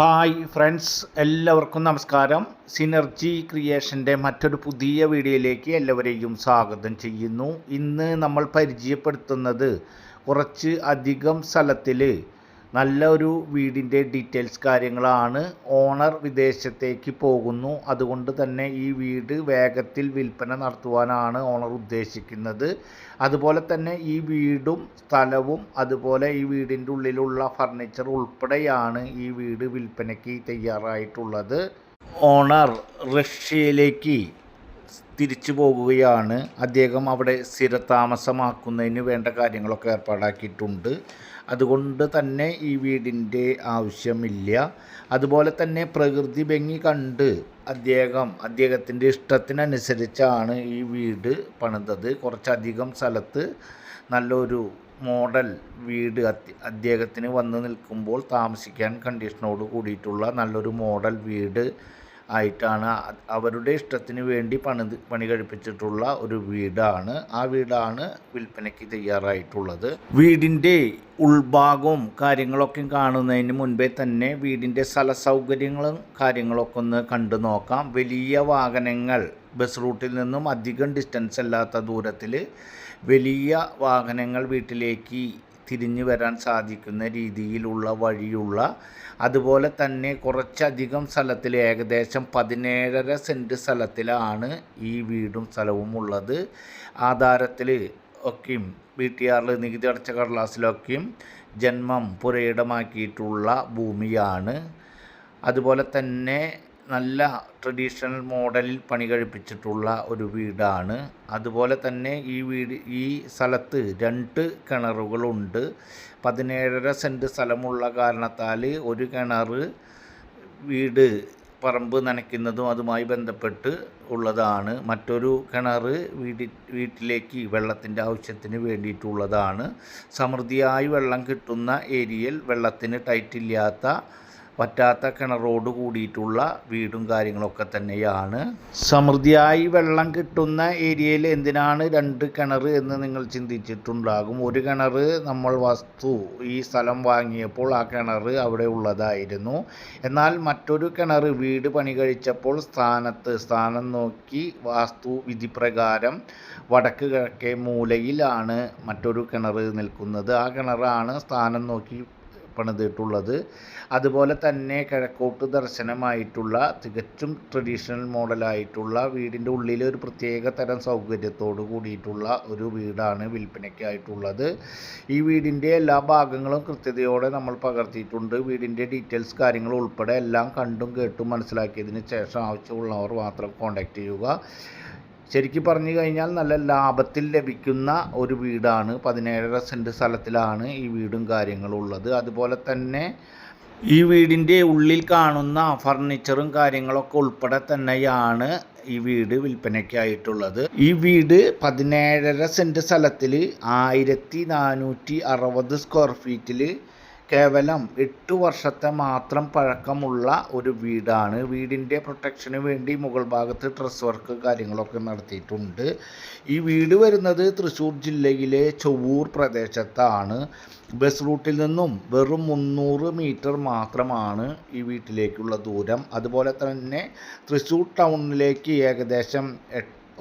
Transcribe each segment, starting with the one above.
Hi friends എല്ലാവർക്കും നമസ്കാരം. Synergy ക്രിയേഷന്റെ മറ്റൊരു പുതിയ വീഡിയോയിലേക്ക് എല്ലാവരെയും സ്വാഗതം ചെയ്യുന്നു. ഇന്ന് നമ്മൾ പരിചയപ്പെടുത്തുന്നത് കുറച്ച് അധികം സ്ഥലത്തിൽ നല്ല ഒരു വീടിന്റെ ഡീറ്റെയിൽസ് കാര്യങ്ങളാണ് ഓണർ വിദേശത്തേക്ക് പോകുന്നു. അതുകൊണ്ട് തന്നെ ഈ വീട് വേഗത്തിൽ വിൽപ്പന നടത്തുവാനാണ് ഓണർ ഉദ്ദേശിക്കുന്നത്. അതുപോലെ തന്നെ ഈ വീടും സ്ഥലവും അതുപോലെ ഈ വീടിന്റെ ഉള്ളിലുള്ള ഫർണിച്ചർ ഉൾപ്പെടെയാണ് ഈ വീട് വിൽപ്പനയ്ക്ക് തയ്യാറായിട്ടുള്ളത്. ഓണർ റഷ്യയിലേക്ക് തിരിച്ചു പോകുകയാണ്. അദ്ദേഹം അവിടെ സ്ഥിരതാമസമാക്കുന്നതിന് വേണ്ട കാര്യങ്ങളൊക്കെ ഏർപ്പാടാക്കിയിട്ടുണ്ട്. അതുകൊണ്ട് തന്നെ ഈ വീടിന്റെ ആവശ്യമില്ല. അതുപോലെ തന്നെ പ്രകൃതി ഭംഗി കണ്ട് അദ്ദേഹം അദ്ദേഹത്തിന്റെ ഇഷ്ടത്തിനനുസരിച്ചാണ് ഈ വീട് പണിതത്. കുറച്ചധികം സ്ഥലത്ത് നല്ലൊരു മോഡൽ വീട് അദ്ദേഹത്തിന് വന്ന് നിൽക്കുമ്പോൾ താമസിക്കാൻ കണ്ടീഷനോട് കൂടിയിട്ടുള്ള നല്ലൊരു മോഡൽ വീട് ആയിട്ടാണ് അവരുടെ ഇഷ്ടത്തിന് വേണ്ടി പണി പണി കഴിപ്പിച്ചിട്ടുള്ള ഒരു വീടാണ്. ആ വീടാണ് വിൽപ്പനയ്ക്ക് തയ്യാറായിട്ടുള്ളത്. വീടിന്റെ ഉൾഭാഗവും കാര്യങ്ങളൊക്കെ കാണുന്നതിന് മുൻപേ തന്നെ വീടിന്റെ സ്ഥല സൗകര്യങ്ങളും കാര്യങ്ങളൊക്കെ ഒന്ന് കണ്ടു നോക്കാം. വലിയ വാഹനങ്ങൾ ബസ് റൂട്ടിൽ നിന്നും അധികം ഡിസ്റ്റൻസ് അല്ലാത്ത ദൂരത്തിൽ വലിയ വാഹനങ്ങൾ വീട്ടിലേക്ക് തിരിഞ്ഞു വരാൻ സാധിക്കുന്ന രീതിയിലുള്ള വഴിയുള്ള അതുപോലെ തന്നെ കുറച്ചധികം സ്ഥലത്തിൽ ഏകദേശം പതിനേഴര സെന്റ് സ്ഥലത്തിലാണ് ഈ വീടും സ്ഥലവും ഉള്ളത്. ആധാരത്തിൽ ഒക്കെയും ബി ടി ആറിൽ നികുതി അടച്ച കടലാസിലൊക്കെയും ജന്മം പുരയിടമാക്കിയിട്ടുള്ള ഭൂമിയാണ്. അതുപോലെ തന്നെ നല്ല ട്രഡീഷണൽ മോഡലിൽ പണി കഴിപ്പിച്ചിട്ടുള്ള ഒരു വീടാണ്. അതുപോലെ തന്നെ ഈ വീട് ഈ സ്ഥലത്ത് രണ്ട് കിണറുകളുണ്ട്. പതിനേഴര സെന്റ് സ്ഥലമുള്ള കാരണത്താൽ ഒരു കിണർ വീട് പറമ്പ് നനയ്ക്കുന്നതും അതുമായി ബന്ധപ്പെട്ട് ഉള്ളതാണ്. മറ്റൊരു കിണർ വീടി വീട്ടിലേക്ക് വെള്ളത്തിന്റെ ആവശ്യത്തിന് വേണ്ടിയിട്ടുള്ളതാണ്. സമൃദ്ധിയായി വെള്ളം കിട്ടുന്ന ഏരിയയിൽ വെള്ളത്തിന് ടൈറ്റില്ലാത്ത പറ്റാത്ത കിണറോട് കൂടിയിട്ടുള്ള വീടും കാര്യങ്ങളൊക്കെ തന്നെയാണ്. സമൃദ്ധിയായി വെള്ളം കിട്ടുന്ന ഏരിയയിൽ എന്തിനാണ് രണ്ട് കിണർ എന്ന് നിങ്ങൾ ചിന്തിച്ചിട്ടുണ്ടാകും? ഒരു കിണർ നമ്മൾ വസ്തു ഈ സ്ഥലം വാങ്ങിയപ്പോൾ ആ കിണർ അവിടെ ഉള്ളതായിരുന്നു. എന്നാൽ മറ്റൊരു കിണർ വീട് പണി കഴിച്ചപ്പോൾ സ്ഥാനത്ത് സ്ഥാനം നോക്കി വാസ്തു വിധി പ്രകാരം വടക്ക് കിഴക്കേ മൂലയിലാണ് മറ്റൊരു കിണർ നിൽക്കുന്നത്. ആ കിണറാണ് സ്ഥാനം നോക്കി പണിതിട്ടുള്ളത് അതുപോലെ തന്നെ കിഴക്കോട്ട് ദർശനമായിട്ടുള്ള തികച്ചും ട്രഡീഷണൽ മോഡലായിട്ടുള്ള വീടിന്റെ ഉള്ളിൽ ഒരു പ്രത്യേക തരം സൗകര്യത്തോട് കൂടിയിട്ടുള്ള ഒരു വീടാണ് വിൽപ്പനയ്ക്കായിട്ടുള്ളത്. ഈ വീടിന്റെ എല്ലാ ഭാഗങ്ങളും കൃത്യതയോടെ നമ്മൾ പകർത്തിയിട്ടുണ്ട്. വീടിന്റെ ഡീറ്റെയിൽസ് കാര്യങ്ങൾ ഉൾപ്പെടെ എല്ലാം കണ്ടും കേട്ടും മനസ്സിലാക്കിയതിന് ശേഷം ആവശ്യമുള്ളവർ മാത്രം കോൺടാക്റ്റ് ചെയ്യുക. ശരിക്കും പറഞ്ഞു കഴിഞ്ഞാൽ നല്ല ലാഭത്തിൽ ലഭിക്കുന്ന ഒരു വീടാണ്. പതിനേഴര സെന്റ് സ്ഥലത്തിലാണ് ഈ വീടും കാര്യങ്ങളും ഉള്ളത് അതുപോലെ തന്നെ ഈ വീടിന്റെ ഉള്ളിൽ കാണുന്ന ഫർണിച്ചറും കാര്യങ്ങളൊക്കെ ഉൾപ്പെടെ തന്നെയാണ് ഈ വീട് വിൽപ്പനയ്ക്കായിട്ടുള്ളത്. ഈ വീട് പതിനേഴര സെന്റ് സ്ഥലത്തിൽ ആയിരത്തി നാനൂറ്റി അറുപത് സ്ക്വയർ ഫീറ്റിൽ കേവലം എട്ട് വർഷത്തെ മാത്രം പഴക്കമുള്ള ഒരു വീടാണ്. വീടിന്റെ പ്രൊട്ടക്ഷന് വേണ്ടി മുകൾ ഭാഗത്ത് ട്രസ് വർക്ക് കാര്യങ്ങളൊക്കെ നടത്തിയിട്ടുണ്ട്. ഈ വീട് വരുന്നത് തൃശ്ശൂർ ജില്ലയിലെ ചൊവ്വൂർ പ്രദേശത്താണ്. ബസ് റൂട്ടിൽ നിന്നും വെറും മുന്നൂറ് മീറ്റർ മാത്രമാണ് ഈ വീട്ടിലേക്കുള്ള ദൂരം. അതുപോലെ തന്നെ തൃശ്ശൂർ ടൗണിലേക്ക് ഏകദേശം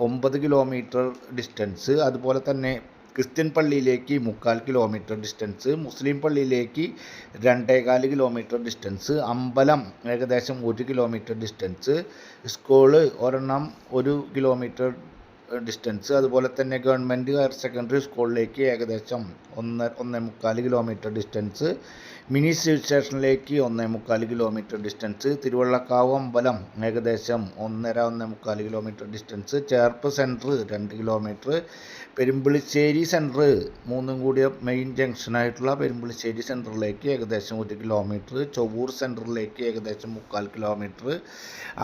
ഒമ്പത് കിലോമീറ്റർ ഡിസ്റ്റൻസ് അതുപോലെ തന്നെ ക്രിസ്ത്യൻ പള്ളിയിലേക്ക് മുക്കാൽ കിലോമീറ്റർ ഡിസ്റ്റൻസ് മുസ്ലിം പള്ളിയിലേക്ക് രണ്ടേകാൽ കിലോമീറ്റർ ഡിസ്റ്റൻസ് അമ്പലം ഏകദേശം ഒരു കിലോമീറ്റർ ഡിസ്റ്റൻസ് സ്കൂൾ ഒരെണ്ണം ഒരു കിലോമീറ്റർ ഡിസ്റ്റൻസ് അതുപോലെ തന്നെ ഗവൺമെന്റ് ഹയർ സെക്കൻഡറി സ്കൂളിലേക്ക് ഏകദേശം ഒന്ന് ഒന്നേ മുക്കാൽ കിലോമീറ്റർ ഡിസ്റ്റൻസ് മിനി സിവിൽ സ്റ്റേഷനിലേക്ക് ഒന്നേ മുക്കാൽ കിലോമീറ്റർ ഡിസ്റ്റൻസ് തിരുവള്ളക്കാവ് അമ്പലം ഏകദേശം ഒന്നര ഒന്നേ മുക്കാൽ കിലോമീറ്റർ ഡിസ്റ്റൻസ് ചേർപ്പ് സെന്റർ രണ്ട് കിലോമീറ്റർ പെരുമ്പിളിശ്ശേരി സെന്റർ മൂന്നും കൂടിയ മെയിൻ ജംഗ്ഷനായിട്ടുള്ള പെരുമ്പിളിശ്ശേരി സെന്ററിലേക്ക് ഏകദേശം ഒരു കിലോമീറ്റർ ചൊവ്വൂർ സെന്ററിലേക്ക് ഏകദേശം മുക്കാൽ കിലോമീറ്റർ.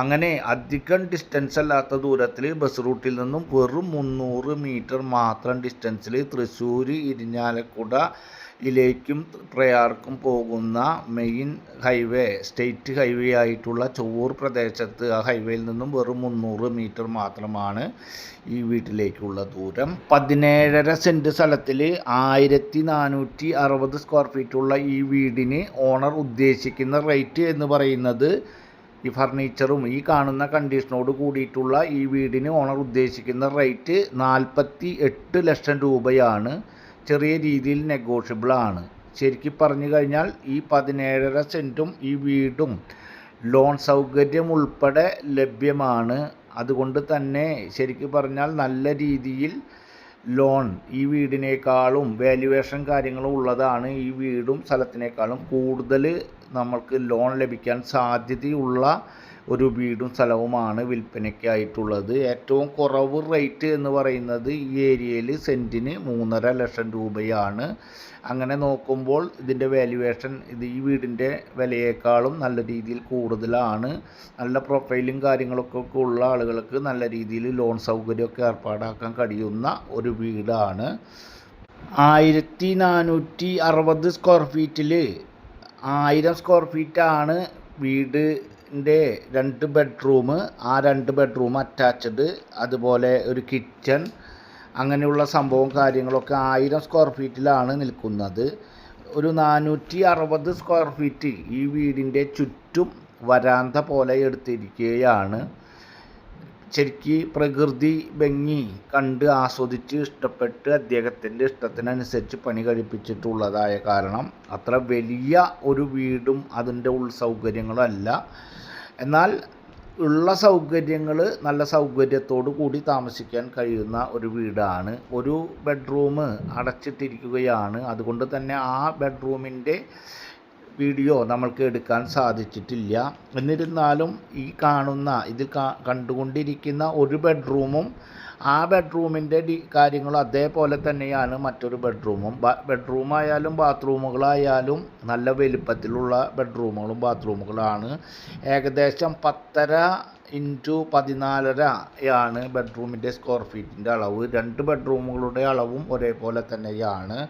അങ്ങനെ അധികം ഡിസ്റ്റൻസ് അല്ലാത്ത ദൂരത്തിൽ ബസ് റൂട്ടിൽ നിന്നും വെറും മുന്നൂറ് മീറ്റർ മാത്രം ഡിസ്റ്റൻസിൽ തൃശ്ശൂർ ഇരിഞ്ഞാലക്കുട ിലേക്കും പ്രയാർക്കും പോകുന്ന മെയിൻ ഹൈവേ സ്റ്റേറ്റ് ഹൈവേ ആയിട്ടുള്ള ചൊവ്വൂർ പ്രദേശത്ത് ആ ഹൈവേയിൽ നിന്നും വെറും മുന്നൂറ് മീറ്റർ മാത്രമാണ് ഈ വീട്ടിലേക്കുള്ള ദൂരം. പതിനേഴര സെന്റ് സ്ഥലത്തിൽ ആയിരത്തി നാനൂറ്റി അറുപത് സ്ക്വയർ ഫീറ്റുള്ള ഈ വീടിന് ഓണർ ഉദ്ദേശിക്കുന്ന റേറ്റ് എന്ന് പറയുന്നത് ഈ ഫർണിച്ചറും ഈ കാണുന്ന കണ്ടീഷനോട് കൂടിയിട്ടുള്ള ഈ വീടിന് ഓണർ ഉദ്ദേശിക്കുന്ന റേറ്റ് നാൽപ്പത്തി എട്ട് ലക്ഷം രൂപയാണ്. ചെറിയ രീതിയിൽ നെഗോഷ്യബിൾ ആണ്. ശരിക്കും പറഞ്ഞു കഴിഞ്ഞാൽ ഈ പതിനേഴര സെന്റും ഈ വീടും ലോൺ സൗകര്യം ഉൾപ്പെടെ ലഭ്യമാണ്. അതുകൊണ്ട് തന്നെ ശരിക്കും പറഞ്ഞാൽ നല്ല രീതിയിൽ ലോൺ ഈ വീടിനേക്കാളും വാല്യുവേഷൻ കാര്യങ്ങളും ഉള്ളതാണ് ഈ വീടും സ്ഥലത്തിനേക്കാളും കൂടുതൽ നമ്മൾക്ക് ലോൺ ലഭിക്കാൻ സാധ്യതയുള്ള ഒരു വീടും സ്ഥലവുമാണ് വിൽപ്പനയ്ക്കായിട്ടുള്ളത് ഏറ്റവും കുറവ് റേറ്റ് എന്ന് പറയുന്നത് ഈ ഏരിയയിൽ സെന്റിന് മൂന്നര ലക്ഷം രൂപയാണ്. അങ്ങനെ നോക്കുമ്പോൾ ഇതിന്റെ വാല്യുവേഷൻ ഇത് ഈ വീടിന്റെ വിലയേക്കാളും നല്ല രീതിയിൽ കൂടുതലാണ്. നല്ല പ്രൊഫൈലും കാര്യങ്ങളൊക്കെ ഉള്ള ആളുകൾക്ക് നല്ല രീതിയിൽ ലോൺ സൗകര്യമൊക്കെ ഏർപ്പാടാക്കാൻ കഴിയുന്ന ഒരു വീടാണ്. ആയിരത്തി നാനൂറ്റി അറുപത് സ്ക്വയർ ഫീറ്റിൽ ആയിരം സ്ക്വയർ ഫീറ്റാണ് വീടിന്റെ രണ്ട് ബെഡ്റൂം ആ രണ്ട് ബെഡ്റൂം അറ്റാച്ച്ഡ് അതുപോലെ ഒരു കിച്ചൺ അങ്ങനെയുള്ള സംഭവം കാര്യങ്ങളൊക്കെ ആയിരം സ്ക്വയർ ഫീറ്റിലാണ് നിൽക്കുന്നത്. ഒരു നാനൂറ്റി അറുപത് സ്ക്വയർ ഫീറ്റ് ഈ വീടിന്റെ ചുറ്റും വരാന്ത പോലെ എടുത്തിരിക്കുകയാണ്. ശരിക്ക് പ്രകൃതി ഭംഗി കണ്ട് ആസ്വദിച്ച് ഇഷ്ടപ്പെട്ട് അദ്ദേഹത്തിന്റെ ഇഷ്ടത്തിനനുസരിച്ച് പണി കഴിപ്പിച്ചിട്ടുള്ളതായ കാരണം അത്ര വലിയ ഒരു വീടും അതിന്റെ ഉൾസൗകര്യങ്ങളും അല്ല. എന്നാൽ ഉള്ള സൗകര്യങ്ങൾ നല്ല സൗകര്യത്തോടു കൂടി താമസിക്കാൻ കഴിയുന്ന ഒരു വീടാണ്. ഒരു ബെഡ്റൂം അടച്ചിട്ടിരിക്കുകയാണ്. അതുകൊണ്ട് തന്നെ ആ ബെഡ്റൂമിന്റെ വീഡിയോ നമ്മൾക്ക് എടുക്കാൻ സാധിച്ചിട്ടില്ല. എന്നിരുന്നാലും ഈ കാണുന്ന ഇതിൽ കണ്ടുകൊണ്ടിരിക്കുന്ന ഒരു ബെഡ്റൂമും ആ ബെഡ്റൂമിന്റെ ഡി കാര്യങ്ങൾ അതേപോലെ തന്നെയാണ് മറ്റൊരു ബെഡ്റൂമും ബെഡ്റൂം ആയാലും ബാത്റൂമുകളായാലും നല്ല വലിപ്പത്തിലുള്ള ബെഡ്റൂമുകളും ബാത്റൂമുകളാണ് ഏകദേശം പത്തര ഇന്റു പതിനാലരയാണ് ബെഡ്റൂമിന്റെ സ്ക്വയർ ഫീറ്റിന്റെ അളവ്. രണ്ട് ബെഡ്റൂമുകളുടെ അളവും ഒരേപോലെ തന്നെയാണ്.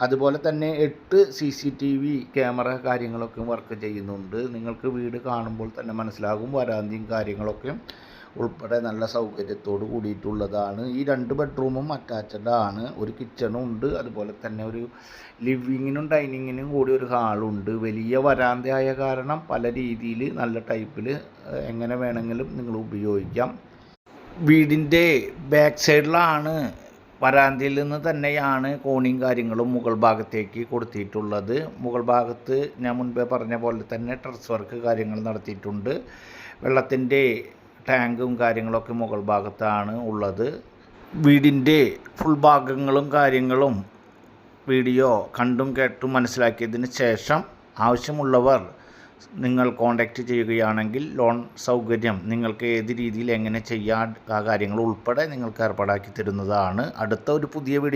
അതുപോലെ തന്നെ എട്ട് C C T V camera കാര്യങ്ങളൊക്കെ വർക്ക് ചെയ്യുന്നുണ്ട്. നിങ്ങൾക്ക് വീട് കാണുമ്പോൾ തന്നെ മനസ്സിലാകും വരാന്തിയും കാര്യങ്ങളൊക്കെ. ഉൾപ്പെടെ നല്ല സൗകര്യത്തോട് കൂടിയിട്ടുള്ളതാണ്. ഈ രണ്ട് ബെഡ്റൂമും അറ്റാച്ച്ഡ് ആണ് ഒരു കിച്ചണും ഉണ്ട് അതുപോലെ തന്നെ ഒരു ലിവിങ്ങിനും ഡൈനിങ്ങിനും കൂടി ഒരു ഹാളുണ്ട് വലിയ വരാന്തയായ കാരണം പല രീതിയിൽ നല്ല ടൈപ്പിൽ എങ്ങനെ വേണമെങ്കിലും നിങ്ങൾ ഉപയോഗിക്കാം. വീടിന്റെ ബാക്ക് സൈഡിലാണ് വരാന്തയിൽ നിന്ന് തന്നെയാണ് കോണിയും കാര്യങ്ങളും മുകൾ ഭാഗത്തേക്ക് കൊടുത്തിട്ടുള്ളത്. മുകൾ ഭാഗത്ത് ഞാൻ മുൻപേ പറഞ്ഞ പോലെ തന്നെ ടെറസ് വർക്ക് കാര്യങ്ങൾ നടത്തിയിട്ടുണ്ട്. വെള്ളത്തിന്റെ ടാങ്കും കാര്യങ്ങളൊക്കെ മുകൾ ഭാഗത്താണ് ഉള്ളത്. വീടിന്റെ ഫുൾ ഭാഗങ്ങളും കാര്യങ്ങളും വീഡിയോ കണ്ടും കേട്ടും മനസ്സിലാക്കിയതിന് ശേഷം ആവശ്യമുള്ളവർ നിങ്ങൾ കോണ്ടാക്റ്റ് ചെയ്യുകയാണെങ്കിൽ ലോൺ സൗകര്യം നിങ്ങൾക്ക് ഏത് രീതിയിൽ എങ്ങനെ ചെയ്യാൻ ആ കാര്യങ്ങൾ ഉൾപ്പെടെ നിങ്ങൾക്ക് ഏർപ്പാടാക്കി തരുന്നതാണ്. അടുത്ത ഒരു പുതിയ വീഡിയോ